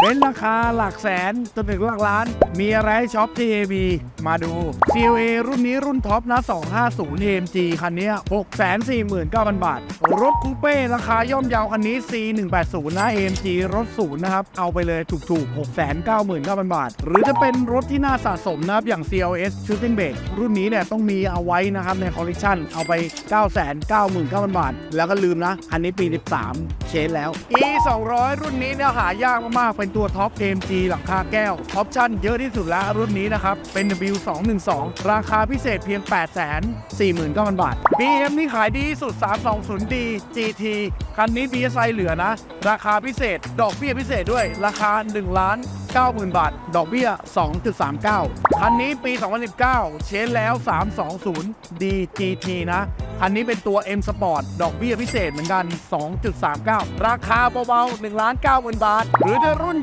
เบนซ์ราคาหลักแสนจนถึงหลักล้าน มีอะไรให้ช็อปที่ AB มาดู CLA รุ่นนี้รุ่นท็อปนะ 250 AMG คันนี้ 649,000 บาท รถคูเป้ราคาย่อมเยาวคันนี้ C180 นะ AMG รถศูนย์นะครับ เอาไปเลยถูกๆ 699,000 บาท หรือจะเป็นรถที่น่าสะสมนะครับ อย่าง CLS Shooting Brake รุ่นนี้เนี่ยต้องมีเอาไว้นะครับในคอลเลกชันเอาไป 999,000 บาท แล้วก็ลืมนะ อันนี้ปี 13 เชนแล้ว E 200 รุ่นนี้เนี่ยหายากมากๆเป็นตัวท็อป AMG หลังคาแก้ว ออปชั่นเยอะที่สุดแล้วรุ่นนี้นะครับ เป็น W212 ราคาพิเศษเพียง 849,000 บาท BM นี่ขายดีที่สุด 320D GT คันนี้ BSI เหลือนะ ราคาพิเศษ ดอกเบี้ยพิเศษด้วย ราคา1ล้าน90,000 บาท ดอกเบี้ย 2.39 คันนี้ปี 2019 เชนแล้ว 320D GT นะ คันนี้เป็นตัว M Sport ดอกเบี้ยพิเศษเหมือนกัน 2.39 ราคาเบาๆ1ล้าน90,000 บาท หรือจะรุ่น